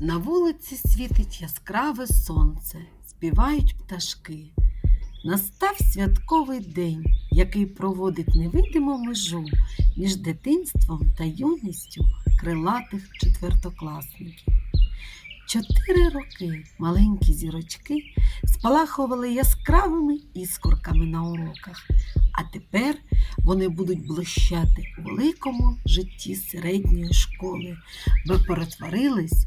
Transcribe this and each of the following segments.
На вулиці світить яскраве сонце, співають пташки. Настав святковий день, який проводить невидиму межу між дитинством та юністю крилатих четвертокласників. Чотири роки маленькі зірочки спалахували яскравими іскорками на уроках, а тепер вони будуть блищати у великому житті середньої школи, бо перетворились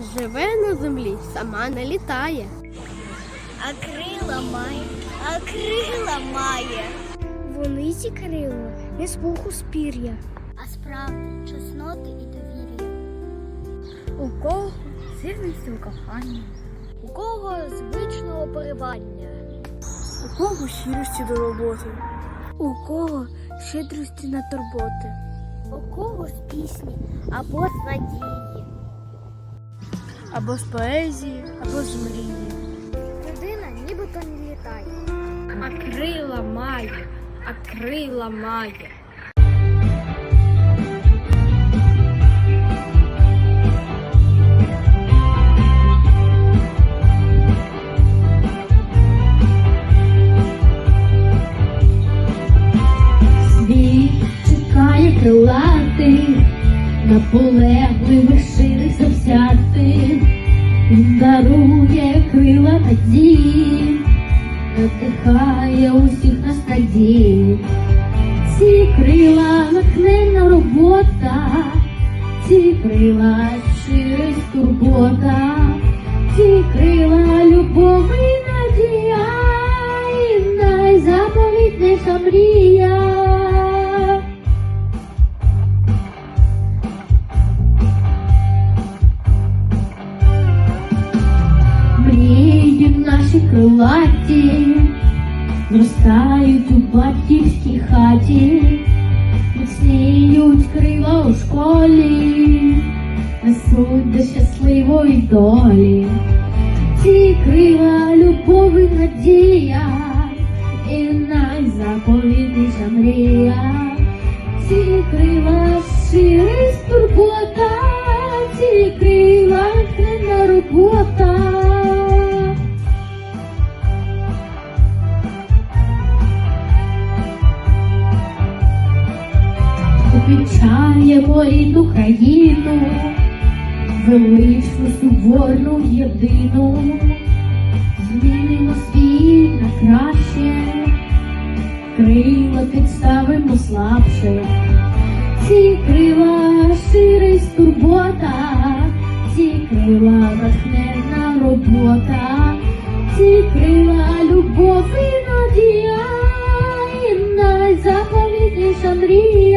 Живе на землі, сама не літає. А крила має, а крила має. Вони ці крила не з пуху спір'я. А справді, чесноти і довір'я. У кого сильність у коханні, У кого звичного поривання, У кого щирості до роботи? у кого щедрості на турботи. у кого з пісні або з надії. Або з поезії, або з мрії. Людина нібито не літає. А крила має, а крила має. Світ чекає крилатих, наполегливих ширих завзятих, надії. Ці крила натхненна робота, ці крила щирість турбота, ці крила любов і надія, і найзаповітніша мрія. Мрії наші крилаті, зростають у батьківській хаті, міцніють крила у школі, несуть до щасливої долі. Ці крила любов і надія, і найзаповітніша Обічаємо рідну країну, величну суворну єдину, змінимо світ на краще, крила підставимо слабше, ці крила ширість турбота, ці крила натхненна робота, ці крила любов і надія, і найзаповітніша мрія.